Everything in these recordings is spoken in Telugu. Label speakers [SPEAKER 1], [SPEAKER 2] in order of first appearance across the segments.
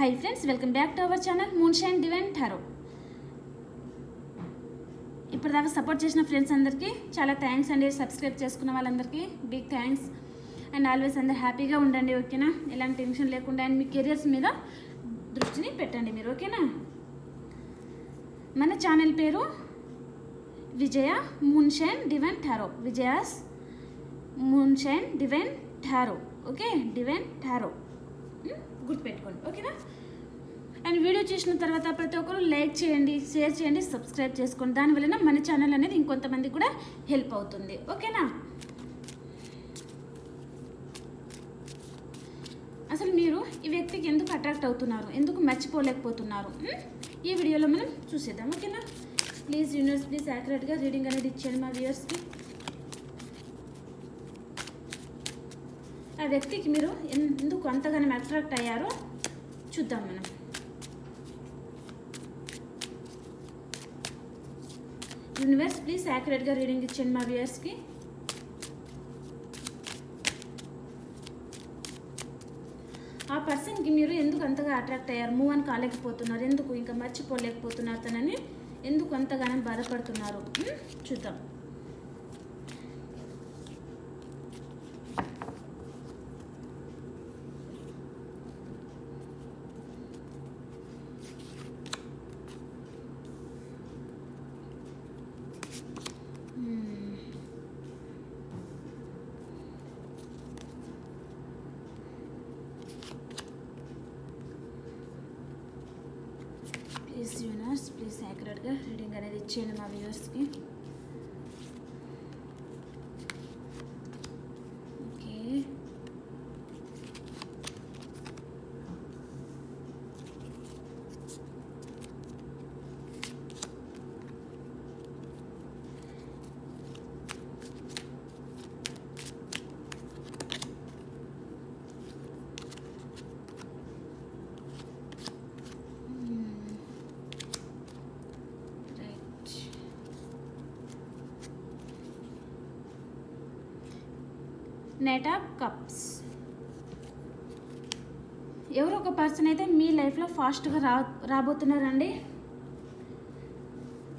[SPEAKER 1] Hi friends welcome back to our channel moon shine divine tarot ఇప్పటిదాకా సపోర్ట్ చేసిన ఫ్రెండ్స్ అందరికీ చాలా థ్యాంక్స్ అండి. సబ్స్క్రైబ్ చేసుకున్న వాళ్ళందరికీ బిగ్ థ్యాంక్స్ అండ్ ఆల్వేస్ అందరు హ్యాపీగా ఉండండి ఓకేనా? ఎలాంటి టెన్షన్ లేకుండా అండ్ మీ కెరియర్స్ మీద దృష్టిని పెట్టండి మీరు ఓకేనా? మన ఛానల్ పేరు Vijaya moon shine divine tarot Vijaya's moon shine divine tarot okay? Divine tarot గుర్తుపెట్టుకోండి ఓకేనా? అండ్ వీడియో చూసిన తర్వాత ప్రతి ఒక్కరు లైక్ చేయండి షేర్ చేయండి సబ్స్క్రైబ్ చేసుకోండి. దానివలన మన ఛానల్ అనేది ఇంకొంతమందికి కూడా హెల్ప్ అవుతుంది ఓకేనా? అసలు మీరు ఈ వ్యక్తికి ఎందుకు అట్రాక్ట్ అవుతున్నారు? ఎందుకు మర్చిపోలేకపోతున్నారు? ఈ వీడియోలో మనం చూసేద్దాం ఓకేనా? ప్లీజ్ యూనివర్స్ ప్లీజ్ యాక్యురేట్గా రీడింగ్ అనేది ఇచ్చేయండి మా వ్యూయర్స్కి ఆ వ్యక్తికి మీరు ఎందుకు అంతగానో అట్రాక్ట్ అయ్యారో చూద్దాం మనం. యూనివర్స్ ప్లీజ్ యాక్యురేట్గా రీడింగ్ ఇచ్చేయండి మా వ్యూయర్స్కి. ఆ పర్సన్కి మీరు ఎందుకు అంతగా అట్రాక్ట్ అయ్యారు? మూవ్ అని కాలేకపోతున్నారు. ఎందుకు? ఇంకా మర్చిపోలేకపోతున్నారు తనని. ఎందుకు అంతగానో బాధపడుతున్నారు? చూద్దాం మ్మ్. ప్లీజ్ యూనర్స్ ప్లీజ్ యాక్యురేట్గా రీడింగ్ అనేది ఇచ్చేయండి మా వ్యూవర్స్కి okay right knight of cups ఎవరు ఒక పర్సన్ అయితే మీ లైఫ్లో ఫాస్ట్గా రా రాబోతున్నారండి.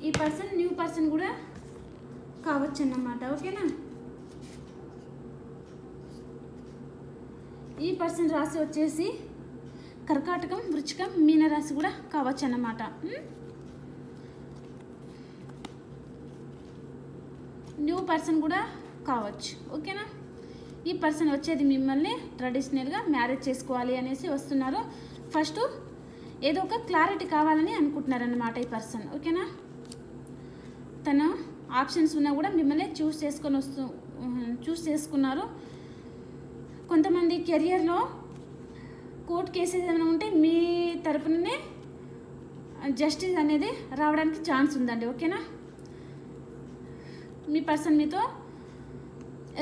[SPEAKER 1] ఈ పర్సన్ న్యూ పర్సన్ కూడా కావచ్చు అన్నమాట ఓకేనా? ఈ పర్సన్ రాశి వచ్చేసి కర్కాటకం వృచ్చికం మీనరాశి కూడా కావచ్చు అన్నమాట న్యూ పర్సన్ కూడా కావచ్చు ఓకేనా? ఈ పర్సన్ వచ్చేది మిమ్మల్ని ట్రెడిషనల్గా మ్యారేజ్ చేసుకోవాలి అనేసి వస్తున్నారు. ఫస్ట్ ఏదో ఒక క్లారిటీ కావాలని అనుకుంటున్నారన్నమాట ఈ పర్సన్. ఓకేనా? తను ఆప్షన్స్ ఉన్నా కూడా మిమ్మల్ని చూస్ చేసుకొని వస్తూ చూస్ చేసుకున్నారు. కొంతమంది కెరియర్లో కోర్ట్ కేసెస్ ఏమైనా ఉంటే మీ తరపుననే జస్టిస్ అనేది రావడానికి ఛాన్స్ ఉందండి. ఓకేనా? మీ పర్సన్ మీతో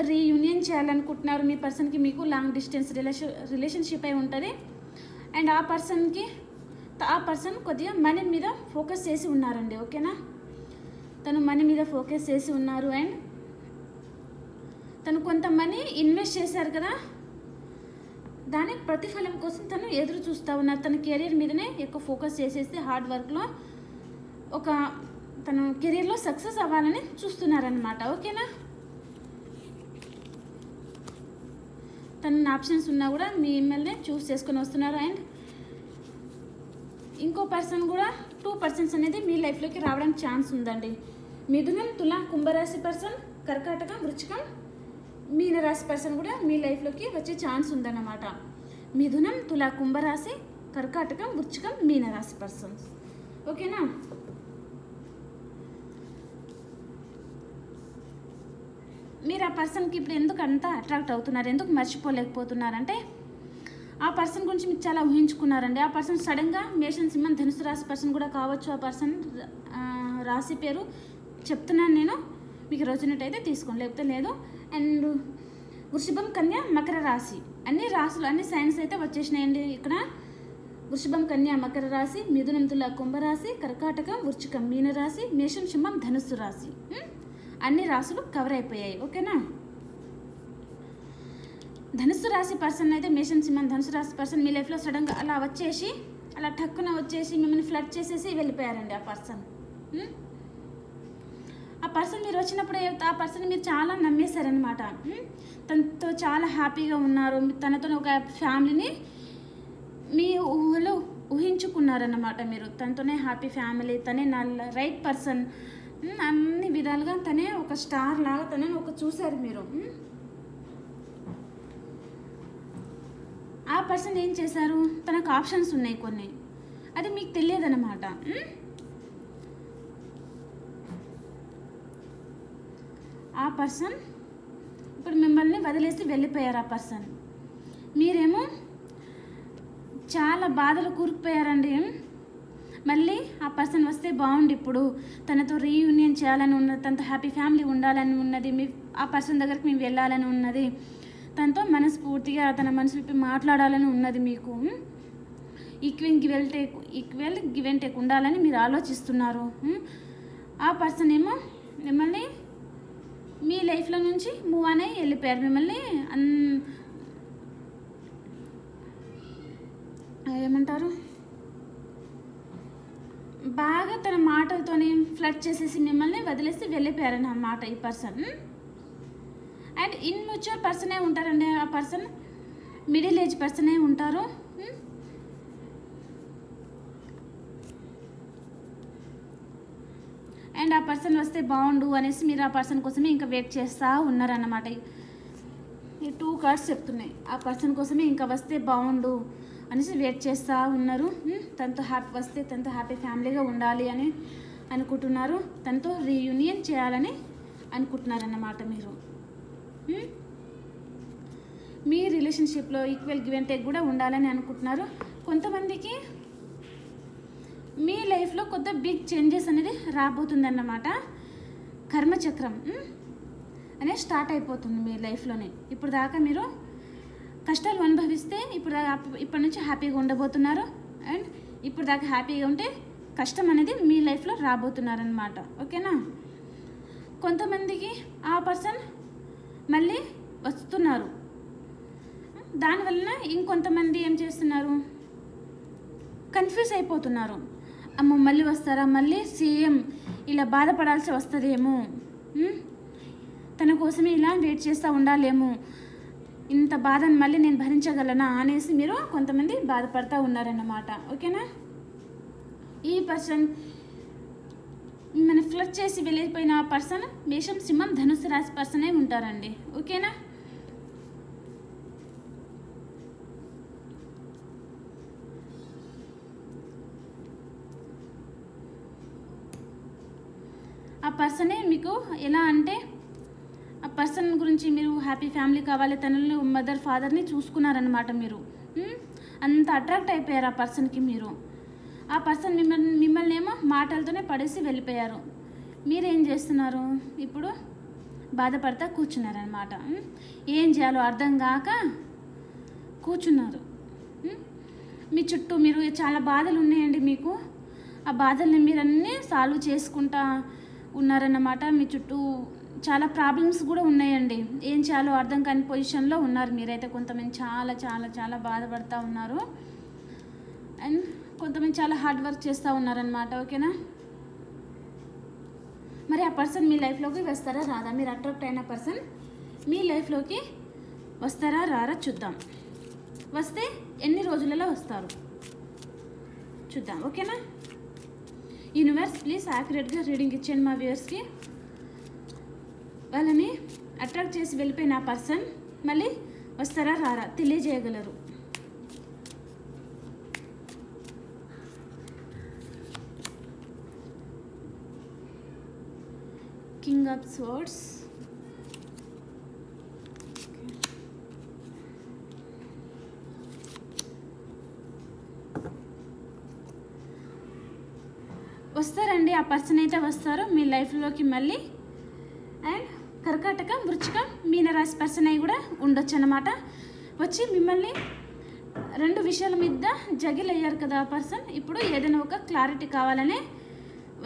[SPEAKER 1] రీయూనియన్ చేయాలనుకుంటున్నారు. మీ పర్సన్కి మీకు లాంగ్ డిస్టెన్స్ రిలేషన్ రిలేషన్షిప్ అయి ఉంటుంది. అండ్ ఆ పర్సన్కి ఆ పర్సన్ కొద్దిగా మనీ మీద ఫోకస్ చేసి ఉన్నారండి. ఓకేనా? తను మనీ మీద ఫోకస్ చేసి ఉన్నారు. అండ్ తను కొంత మనీ ఇన్వెస్ట్ చేశారు కదా? దాని ప్రతిఫలం కోసం తను ఎదురు చూస్తూ ఉన్నారు. తన కెరీర్ మీదనే ఎక్కువ ఫోకస్ చేసేసి హార్డ్ వర్క్లో ఒక తను కెరీర్లో సక్సెస్ అవ్వాలని చూస్తున్నారనమాట ఓకేనా? అన్ని ఆప్షన్స్ ఉన్నా కూడా మీ ఎమ్మెల్యే చూస్ చేసుకొని వస్తున్నారు. అండ్ ఇంకో పర్సన్ కూడా టూ పర్సన్స్ అనేది మీ లైఫ్లోకి రావడానికి ఛాన్స్ ఉందండి. మిథునం తుల కుంభరాశి పర్సన్ కర్కాటకం వృచ్చికం మీనరాశి పర్సన్ కూడా మీ లైఫ్లోకి వచ్చే ఛాన్స్ ఉందన్నమాట. మిథునం తుల కుంభరాశి కర్కాటకం వృచ్చికం మీనరాశి పర్సన్స్ ఓకేనా మీరు ఆ పర్సన్కి ఇప్పుడు ఎందుకు అంత అట్రాక్ట్ అవుతున్నారు? ఎందుకు మర్చిపోలేకపోతున్నారంటే ఆ పర్సన్ గురించి మీరు చాలా ఊహించుకున్నారండి. ఆ పర్సన్ సడన్గా మేషన్ సింహం ధనుసు రాశి పర్సన్ కూడా కావచ్చు. ఆ పర్సన్ రాశి పేరు చెప్తున్నాను నేను. మీకు రోజునట్టయితే తీసుకోండి. లేకపోతే లేదు. అండ్ వృషభం కన్య మకర రాశి. అన్ని రాశులు అన్ని సైన్స్ అయితే వచ్చేసినాయండి ఇక్కడ. వృషభం కన్య మకర రాశి మిథునం తుల కుంభరాశి కర్కాటకం వృచ్చికం మీనరాశి మేషం సింహం ధనుస్సు రాశి. అన్ని రాశులు కవర్ అయిపోయాయి ఓకేనా? ధనుసు రాశి పర్సన్ అయితే మేషన్ సింహం. ధనుసు రాశి పర్సన్ మీ లైఫ్లో సడన్గా అలా వచ్చేసి అలా టక్కున వచ్చేసి మిమ్మల్ని ఫ్లడ్ చేసేసి వెళ్ళిపోయారండి ఆ పర్సన్ ఆ పర్సన్ మీరు వచ్చినప్పుడు ఆ పర్సన్ మీరు చాలా నమ్మేశారనమాట తనతో చాలా హ్యాపీగా ఉన్నారు. తనతో ఒక ఫ్యామిలీని మీ ఊహలో ఊహించుకున్నారన్నమాట మీరు. తనతోనే హ్యాపీ ఫ్యామిలీ తనే నా రైట్ పర్సన్ అన్ని విధాలుగా తనే ఒక స్టార్ లాగా తనని ఒక చూశారు మీరు. ఆ పర్సన్ ఏం చేశారు? తనకు ఆప్షన్స్ ఉన్నాయి కొన్ని. అది మీకు తెలియదన్నమాట. ఆ పర్సన్ ఇప్పుడు మిమ్మల్ని వదిలేసి వెళ్ళిపోయారు ఆ పర్సన్. మీరేమో చాలా బాధలు కూరుకుపోయారండి. మళ్ళీ ఆ పర్సన్ వస్తే బాగుండు ఇప్పుడు. తనతో రీయూనియన్ చేయాలని ఉన్నది తనతో హ్యాపీ ఫ్యామిలీ ఉండాలని ఉన్నది మీ ఆ పర్సన్ దగ్గరికి మేము వెళ్ళాలని ఉన్నది. తనతో మనస్ఫూర్తిగా తన మనసు విప్పి మాట్లాడాలని ఉన్నది మీకు. Equal given take equal given take ఉండాలని మీరు ఆలోచిస్తున్నారు. ఆ పర్సన్ ఏమో మిమ్మల్ని మీ లైఫ్లో నుంచి మూవ్ అనే వెళ్ళిపోయారు. మిమ్మల్ని అన్ ఏమంటారు? బాగా తన మాటలతోని ఫ్లడ్ చేసేసి మిమ్మల్ని వదిలేసి వెళ్ళిపోయారన్నమాట ఈ పర్సన్ అండ్ ఇన్మెచ్యూర్ పర్సనే ఉంటారండి ఆ పర్సన్ మిడిల్ ఏజ్ పర్సనే ఉంటారు? Hmm? అండ్ ఆ పర్సన్ వస్తే బాగుండు అనేసి మీరు ఆ పర్సన్ కోసమే ఇంకా వెయిట్ చేస్తూ ఉన్నారన్నమాట. ఈ టూ కార్డ్స్ చెప్తున్నాయి. ఆ పర్సన్ కోసమే ఇంకా వస్తే బాగుండు అనేసి వెయిట్ చేస్తూ ఉన్నారు. తనతో హ్యాపీ వస్తే తనతో హ్యాపీ ఫ్యామిలీగా ఉండాలి అని అనుకుంటున్నారు. తనతో రీయూనియన్ చేయాలని అనుకుంటున్నారన్నమాట మీరు. మీ రిలేషన్షిప్లో ఈక్వల్ గివ్ అండ్ టేక్ కూడా ఉండాలని అనుకుంటున్నారు. కొంతమందికి మీ లైఫ్లో కొత్త బిగ్ చేంజెస్ అనేది రాబోతుందన్నమాట. కర్మచక్రం అనే అనేది స్టార్ట్ అయిపోతుంది మీ లైఫ్లోనే ఇప్పుడు దాకా మీరు కష్టాలు అనుభవిస్తే ఇప్పుడు దాకా ఇప్పటి నుంచి హ్యాపీగా ఉండబోతున్నారు. అండ్ ఇప్పుడు దాకా హ్యాపీగా ఉంటే కష్టం అనేది మీ లైఫ్లో రాబోతున్నారనమాట ఓకేనా? కొంతమందికి ఆ పర్సన్ మళ్ళీ వస్తున్నారు. దానివలన ఇంకొంతమంది ఏం చేస్తున్నారు? కన్ఫ్యూజ్ అయిపోతున్నారు. అమ్మ మళ్ళీ వస్తారా? మళ్ళీ సేమ్ ఇలా బాధపడాల్సి వస్తుందేమో. తన కోసమే ఇలా వెయిట్ చేస్తూ ఉండాలేమో. ఇంత బాధను మళ్ళీ నేను భరించగలనా అనేసి మీరు కొంతమంది బాధపడతా ఉన్నారన్నమాట. ఓకేనా? ఈ పర్సన్ మిమ్మల్ని ఫ్లడ్ చేసి వెళ్ళిపోయిన ఆ పర్సన్ మేషం సింహం ధనుసు రాశి పర్సనే ఉంటారండి. ఓకేనా? ఆ పర్సనే మీకు ఎలా అంటే పర్సన్ గురించి మీరు హ్యాపీ ఫ్యామిలీ కావాలి తనని మదర్ ఫాదర్ని చూసుకున్నారనమాట మీరు. అంత అట్రాక్ట్ అయిపోయారు ఆ పర్సన్కి మీరు. ఆ పర్సన్ మిమ్మల్ని మిమ్మల్ని ఏమో మాటలతోనే పడేసి వెళ్ళిపోయారు. మీరేం చేస్తున్నారు? ఇప్పుడు బాధపడతా కూర్చున్నారనమాట ఏం చేయాలో అర్థం కాక కూర్చున్నారు. మీ చుట్టూ మీరు చాలా బాధలు ఉన్నాయండి మీకు. ఆ బాధల్ని మీరన్నీ సాల్వ్ చేసుకుంటా ఉన్నారన్నమాట మీ చుట్టూ చాలా ప్రాబ్లమ్స్ కూడా ఉన్నాయండి. ఏం చేయాలో అర్థం కాని పొజిషన్లో ఉన్నారు మీరైతే. కొంతమంది చాలా చాలా చాలా బాధపడుతూ ఉన్నారు. అండ్ కొంతమంది చాలా హార్డ్ వర్క్ చేస్తూ ఉన్నారనమాట ఓకేనా? మరి ఆ పర్సన్ మీ లైఫ్లోకి వస్తారా రాదా? మీరు అట్రాక్ట్ అయిన పర్సన్ మీ లైఫ్లోకి వస్తారా రారా చూద్దాం. వస్తే ఎన్ని రోజులలో వస్తారు? చూద్దాం. ఓకేనా? యూనివర్స్ ప్లీజ్ యాక్యురేట్గా రీడింగ్ ఇచ్చేయండి మా వ్యూయర్స్కి వాళ్ళని అట్రాక్ట్ చేసి వెళ్ళిపోయిన ఆ పర్సన్ మళ్ళీ వస్తారా రారా? తెలియజేయగలరు. కింగ్ ఆఫ్ స్వర్డ్స్ వస్తారండి. ఆ పర్సన్ అయితే వస్తారు. మీ లైఫ్లోకి మళ్ళీ వృచ్చికం మీనరాశి పర్సన్ అయి కూడా ఉండొచ్చు అనమాట వచ్చి మిమ్మల్ని రెండు విషయాల మీద జగిల్ అయ్యారు కదా ఆ పర్సన్ ఇప్పుడు ఏదైనా ఒక క్లారిటీ కావాలనే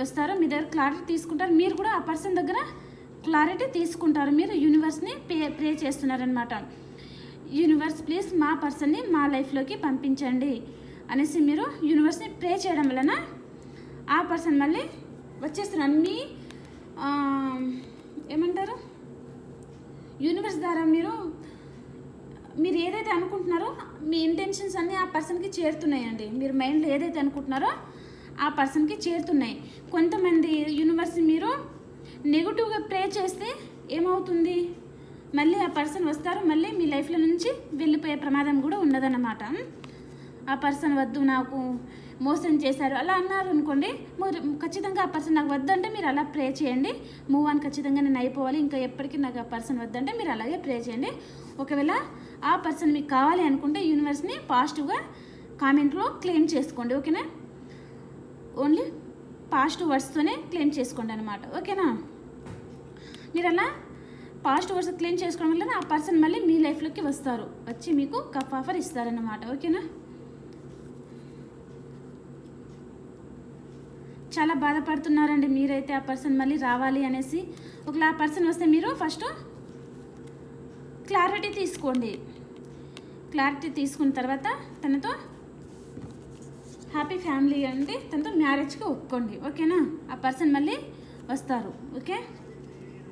[SPEAKER 1] వస్తారు. మీ దగ్గర క్లారిటీ తీసుకుంటారు. మీరు కూడా ఆ పర్సన్ దగ్గర క్లారిటీ తీసుకుంటారు. మీరు యూనివర్స్ని పే ప్రే చేస్తున్నారనమాట యూనివర్స్ ప్లీజ్ మా పర్సన్ని మా లైఫ్లోకి పంపించండి అనేసి మీరు యూనివర్స్ని ప్రే చేయడం వలన ఆ పర్సన్ మళ్ళీ వచ్చేస్తున్నారు. అన్నీ ఏమంటారు? యూనివర్స్ ద్వారా మీరు మీరు ఏదైతే అనుకుంటున్నారో మీ ఇంటెన్షన్స్ అన్నీ ఆ పర్సన్కి చేరుతున్నాయండి. మీరు మైండ్లో ఏదైతే అనుకుంటున్నారో ఆ పర్సన్కి చేరుతున్నాయి. కొంతమంది యూనివర్స్ మీరు నెగిటివ్గా ప్రే చేస్తే ఏమవుతుంది? మళ్ళీ ఆ పర్సన్ వస్తారు మళ్ళీ మీ లైఫ్లో నుంచి వెళ్ళిపోయే ప్రమాదం కూడా ఉన్నదన్నమాట. ఆ పర్సన్ వద్దు నాకు మోసం చేశారు. అలా అన్నారు అనుకోండి మీరు ఖచ్చితంగా ఆ పర్సన్ నాకు వద్దంటే మీరు అలా ప్రే చేయండి. మూవ్ అని ఖచ్చితంగా నేను అయిపోవాలి. ఇంకా ఎప్పటికీ నాకు ఆ పర్సన్ వద్దంటే మీరు అలాగే ప్రే చేయండి. ఒకవేళ ఆ పర్సన్ మీకు కావాలి అనుకుంటే యూనివర్స్ని పాజిటివ్గా కామెంట్లో క్లెయిమ్ చేసుకోండి. ఓకేనా ఓన్లీ పాజిటివ్ వర్డ్స్తోనే క్లెయిమ్ చేసుకోండి అనమాట ఓకేనా మీరు అలా పాజిటివ్ వర్డ్స్ క్లెయిమ్ చేసుకోవడం వల్ల ఆ పర్సన్ మళ్ళీ మీ లైఫ్లోకి వస్తారు. వచ్చి మీకు కప్ ఆఫర్ ఇస్తారన్నమాట. ఓకేనా చాలా బాధపడుతున్నారండి మీరైతే ఆ పర్సన్ మళ్ళీ రావాలి అనేసి. ఒకవేళ ఆ పర్సన్ వస్తే మీరు ఫస్ట్ క్లారిటీ తీసుకోండి. క్లారిటీ తీసుకున్న తర్వాత తనతో హ్యాపీ ఫ్యామిలీ అంటే తనతో మ్యారేజ్కి ఒప్పుకోండి. ఓకేనా? ఆ పర్సన్ మళ్ళీ వస్తారు. ఓకే?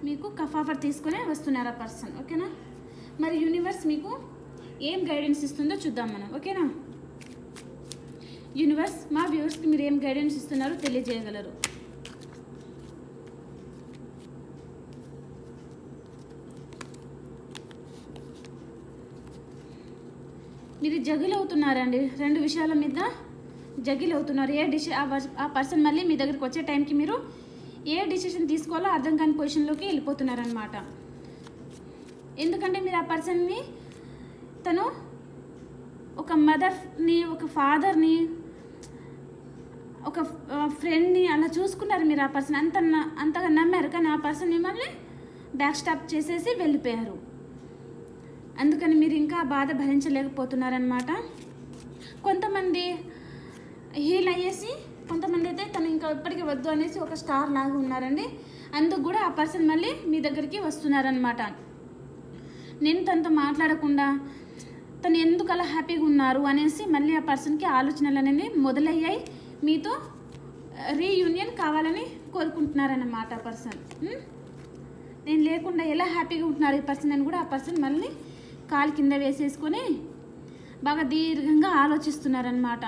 [SPEAKER 1] మీకు కఫ్ ఆఫర్ తీసుకునే వస్తున్నారు ఆ పర్సన్. ఓకేనా? మరి యూనివర్స్ మీకు ఏం గైడెన్స్ ఇస్తుందో చూద్దాం మనం. ఓకేనా? యూనివర్స్ మా వ్యూవర్స్కి మీరు ఏం గైడెన్స్ ఇస్తున్నారో తెలియజేయగలరు. మీరు జగిల్ అవుతున్నారండి. రెండు విషయాల మీద జగిల్ అవుతున్నారు. ఏ డిసి ఆ ఆ పర్సన్ మళ్ళీ మీ దగ్గరికి వచ్చే టైంకి మీరు ఏ డిసిషన్ తీసుకోవాలో అర్థం కాని పొజిషన్లోకి వెళ్ళిపోతున్నారనమాట ఎందుకంటే మీరు ఆ పర్సన్ని తను ఒక మదర్ని ఒక ఫాదర్ని ఒక ఫ్రెండ్ని అలా చూసుకున్నారు మీరు ఆ పర్సన్ అంత అంతగా నమ్మారు. కానీ ఆ పర్సన్ మిమ్మల్ని బ్యాక్ స్టాప్ చేసేసి వెళ్ళిపోయారు. అందుకని మీరు ఇంకా బాధ భరించలేకపోతున్నారనమాట కొంతమంది హీల్ అయ్యేసి కొంతమంది అయితే తను ఇంకా ఇప్పటికీ వద్దు అనేసి ఒక స్టార్ లాగా ఉన్నారండి. అందుకు కూడా ఆ పర్సన్ మళ్ళీ మీ దగ్గరికి వస్తున్నారనమాట నేను తనతో మాట్లాడకుండా తను ఎందుకు అలా హ్యాపీగా ఉన్నారు అనేసి మళ్ళీ ఆ పర్సన్కి ఆలోచనలు అనేవి మొదలయ్యాయి. మీతో రీయూనియన్ కావాలని కోరుకుంటున్నారన్నమాట ఆ పర్సన్ నేను లేకుండా ఎలా హ్యాపీగా ఉంటున్నారు ఈ పర్సన్ అని కూడా ఆ పర్సన్ మళ్ళీ కాలు కింద వేసేసుకొని బాగా దీర్ఘంగా ఆలోచిస్తున్నారనమాట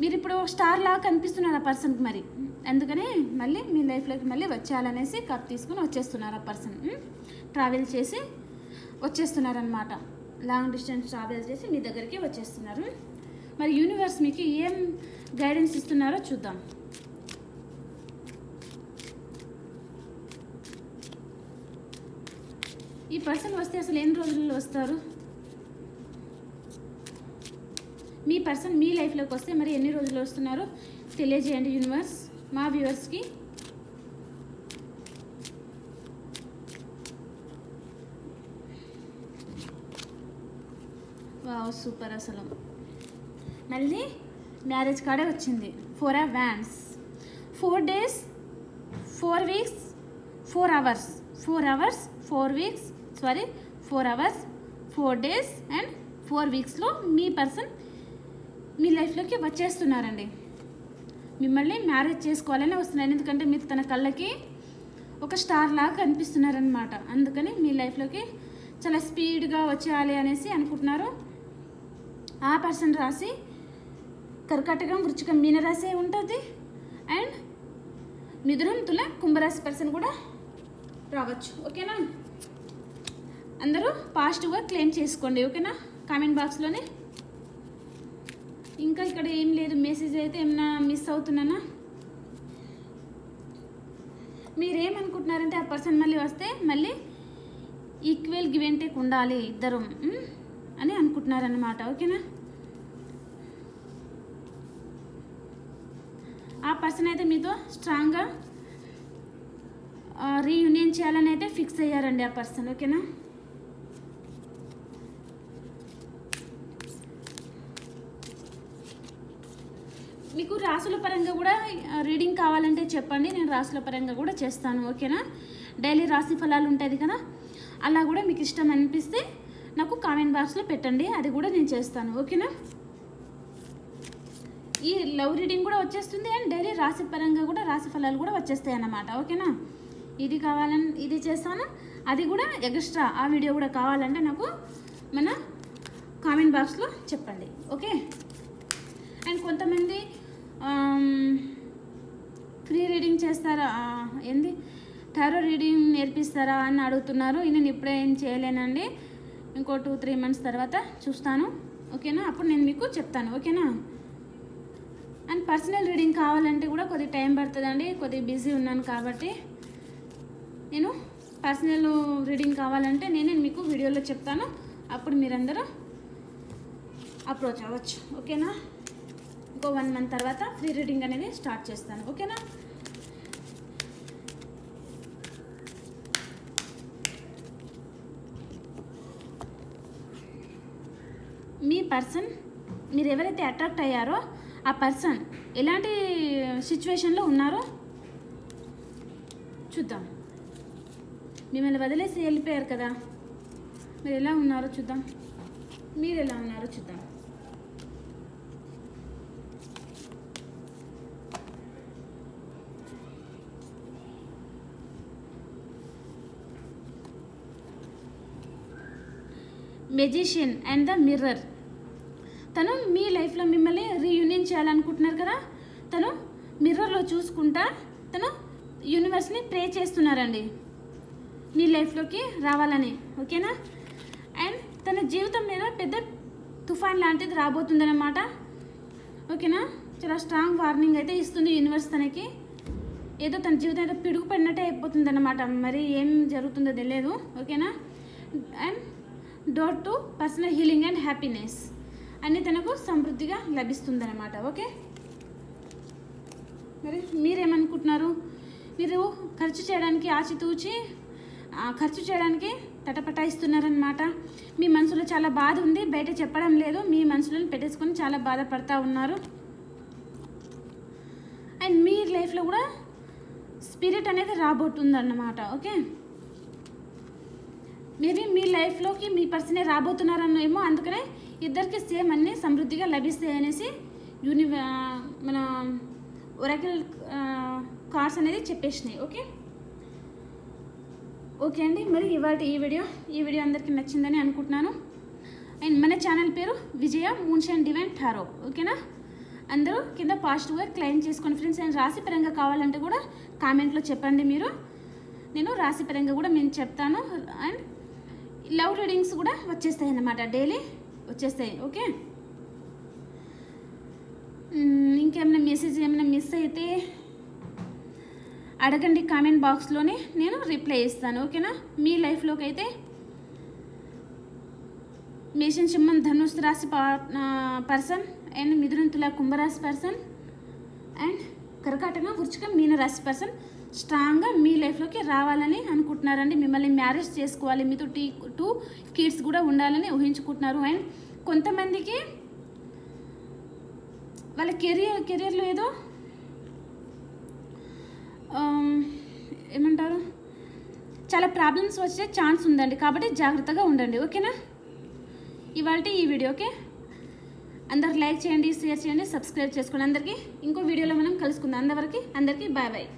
[SPEAKER 1] మీరు ఇప్పుడు స్టార్ లాగా కనిపిస్తున్నారు ఆ పర్సన్కి మరి. అందుకని మళ్ళీ మీ లైఫ్లోకి మళ్ళీ వచ్చేయాలనేసి కప్ తీసుకుని వచ్చేస్తున్నారు ఆ పర్సన్ ట్రావెల్ చేసి వచ్చేస్తున్నారనమాట లాంగ్ డిస్టెన్స్ ట్రావెల్ చేసి మీ దగ్గరికి వచ్చేస్తున్నారు. మరి యూనివర్స్ మీకు ఏం గైడెన్స్ ఇస్తున్నారో చూద్దాం. ఈ పర్సన్ వస్తే అసలు ఎన్ని రోజుల్లో వస్తారు? మీ పర్సన్ మీ లైఫ్లోకి వస్తే మరి ఎన్ని రోజులు వస్తున్నారో? తెలియజేయండి యూనివర్స్ మా వ్యూవర్స్కి వావ్ సూపర్ అసలు. మళ్ళీ మ్యారేజ్ కార్డే వచ్చింది. ఫోర్ ఆ vans four days four weeks four hours four hours four weeks sorry four hours four days and four వీక్స్లో మీ పర్సన్ మీ లైఫ్లోకి వచ్చేస్తున్నారండి. మిమ్మల్ని మ్యారేజ్ చేసుకోవాలని వస్తున్నారు ఎందుకంటే మీరు తన కళ్ళకి ఒక స్టార్ లాగా కనిపిస్తున్నారనమాట అందుకని మీ లైఫ్లోకి చాలా స్పీడ్గా వచ్చేయాలి అనేసి అనుకుంటున్నారు. ఆ పర్సన్ రాసి కర్కాటకం వృచ్చికం మీనరాశి ఉంటుంది అండ్ మిథునం తుల కుంభరాశి పర్సన్ కూడా రావచ్చు. ఓకేనా? అందరూ పాజిటివ్గా క్లెయిమ్ చేసుకోండి. ఓకేనా? కామెంట్ బాక్స్లోనే ఇంకా ఇక్కడ ఏం లేదు. మెసేజ్ అయితే ఏమన్నా మిస్ అవుతున్నానా? మీరేమనుకుంటున్నారంటే ఆ పర్సన్ మళ్ళీ వస్తే మళ్ళీ ఈక్వల్ గివ్ ఉండాలి ఇద్దరం అని అనుకుంటున్నారన్నమాట. ఓకేనా ఆ పర్సన్ అయితే మీతో స్ట్రాంగ్గా రీయూనియన్ చేయాలని అయితే ఫిక్స్ అయ్యారండి ఆ పర్సన్ ఓకేనా? మీకు రాసుల పరంగా కూడా రీడింగ్ కావాలంటే చెప్పండి నేను రాసుల పరంగా కూడా చేస్తాను ఓకేనా? డైలీ రాశి ఫలాలు ఉంటుంది కదా అలా కూడా మీకు ఇష్టం అనిపిస్తే నాకు కామెంట్ బాక్స్లో పెట్టండి అది కూడా నేను చేస్తాను ఓకేనా? ఈ లవ్ రీడింగ్ కూడా వచ్చేస్తుంది అండ్ డైలీ రాశి పరంగా కూడా రాశి ఫలాలు కూడా వచ్చేస్తాయి అన్నమాట ఓకేనా? ఇది కావాలని ఇది చేస్తాను. అది కూడా ఎక్స్ట్రా ఆ వీడియో కూడా కావాలంటే నాకు మన కామెంట్ బాక్స్లో చెప్పండి ఓకే? అండ్ కొంతమంది ఫ్రీ రీడింగ్ చేస్తారా? ఏంది? టారో రీడింగ్ నేర్పిస్తారా అని అడుగుతున్నారు. నేను ఇప్పుడే ఏం చేయలేనండి. ఇంకో టూ త్రీ మంత్స్ తర్వాత చూస్తాను ఓకేనా? అప్పుడు నేను మీకు చెప్తాను ఓకేనా? అండ్ పర్సనల్ రీడింగ్ కావాలంటే కూడా కొద్ది టైం పడుతుందండి కొద్దిగా బిజీ ఉన్నాను కాబట్టి. నేను పర్సనల్ రీడింగ్ కావాలంటే నేనే మీకు వీడియోలో చెప్తాను అప్పుడు మీరందరూ అప్రోచ్ అవ్వచ్చు. ఓకేనా? ఇంకో వన్ మంత్ తర్వాత ఫ్రీ రీడింగ్ అనేది స్టార్ట్ చేస్తాను. ఓకేనా? మీ పర్సన్ మీరు ఎవరైతే అట్రాక్ట్ అయ్యారో ఆ పర్సన్ ఎలాంటి సిచ్యువేషన్లో ఉన్నారో చూద్దాం. మిమ్మల్ని వదిలేసి వెళ్ళిపోయారు కదా. మీరు ఎలా ఉన్నారో చూద్దాం. మీరు ఎలా ఉన్నారో చూద్దాం. Magician and the mirror. తను మీ లైఫ్లో మిమ్మల్ని రీయూనియన్ చేయాలనుకుంటున్నారు కదా? తను మిర్రర్లో చూసుకుంటా తను యూనివర్స్ని ప్రే చేస్తున్నారండి. మీ లైఫ్లోకి రావాలని ఓకేనా? అండ్ తన జీవితం మీద పెద్ద తుఫాన్ లాంటిది రాబోతుందన్నమాట. ఓకేనా? చాలా స్ట్రాంగ్ వార్నింగ్ అయితే ఇస్తుంది యూనివర్స్ తనకి. ఏదో తన జీవితం ఏదో పిడుగు పడినట్టే అయిపోతుంది మరి ఏం జరుగుతుందో తెలియదు ఓకేనా? And door to personal healing and happiness అన్ని తనకు సమృద్ధిగా లభిస్తుందన్నమాట ఓకే? మరి మీరేమనుకుంటున్నారు? మీరు ఖర్చు చేయడానికి ఆచితూచి ఖర్చు చేయడానికి తటపటాయిస్తున్నారనమాట మీ మనసులో చాలా బాధ ఉంది బయట చెప్పడం లేదు మీ మనసులను పెట్టేసుకొని చాలా బాధపడతా ఉన్నారు. అండ్ మీ లైఫ్లో కూడా స్పిరిట్ అనేది రాబోతుందన్నమాట ఓకే? మేబీ మీ లైఫ్లోకి మీ పర్సనే రాబోతున్నారనేమో అందుకనే ఇద్దరికి సేమ్ అన్నీ సమృద్ధిగా లభిస్తాయి అనేసి యూని మన ఒరకిల్ కార్డ్స్ అనేది చెప్పేసినాయి. ఓకే? ఓకే అండి. మరి ఇవాళ ఈ వీడియో ఈ వీడియో అందరికీ నచ్చిందని అనుకుంటున్నాను. అండ్ మన ఛానల్ పేరు విజయ మూన్షన్ డివైన్ టారో ఓకేనా? అందరూ కింద పాజిటివ్గా క్లెయిమ్ చేసుకోండి ఫ్రెండ్స్ అండ్ రాశి పరంగా కావాలంటే కూడా కామెంట్లో చెప్పండి మీరు. నేను రాశి పరంగా కూడా నేను చెప్తాను. అండ్ లవ్ రీడింగ్స్ కూడా వచ్చేస్తాయి అన్నమాట డైలీ. వచ్చేస్తాయి ఓకే? ఇంకేమైనా మెసేజ్ ఏమైనా మిస్ అయితే అడగండి కామెంట్ బాక్స్లోనే నేను రిప్లై ఇస్తాను ఓకేనా? మీ లైఫ్లోకి అయితే మేషన్ సింహం ధనుసు రాశి పర్సన్ అండ్ మిథునంతుల కుంభరాశి పర్సన్ అండ్ కర్కాటక వృచ్చిక మీన రాశి పర్సన్ స్ట్రాంగ్గా మీ లైఫ్లోకి రావాలని అనుకుంటున్నారండి. మిమ్మల్ని మ్యారేజ్ చేసుకోవాలి. మీతో టీ టూ కిడ్స్ కూడా ఉండాలని ఊహించుకుంటున్నారు. అండ్ కొంతమందికి వాళ్ళ కెరియర్ కెరియర్లో ఏదో ఏమంటారు? చాలా ప్రాబ్లమ్స్ వచ్చే ఛాన్స్ ఉందండి. కాబట్టి జాగ్రత్తగా ఉండండి. ఓకేనా? ఇవాళ ఈ వీడియో ఓకే అందరు లైక్ చేయండి షేర్ చేయండి సబ్స్క్రైబ్ చేసుకోండి. అందరికీ ఇంకో వీడియోలో మనం కలుసుకుందాం. అందరికీ అందరికీ బాయ్ బాయ్.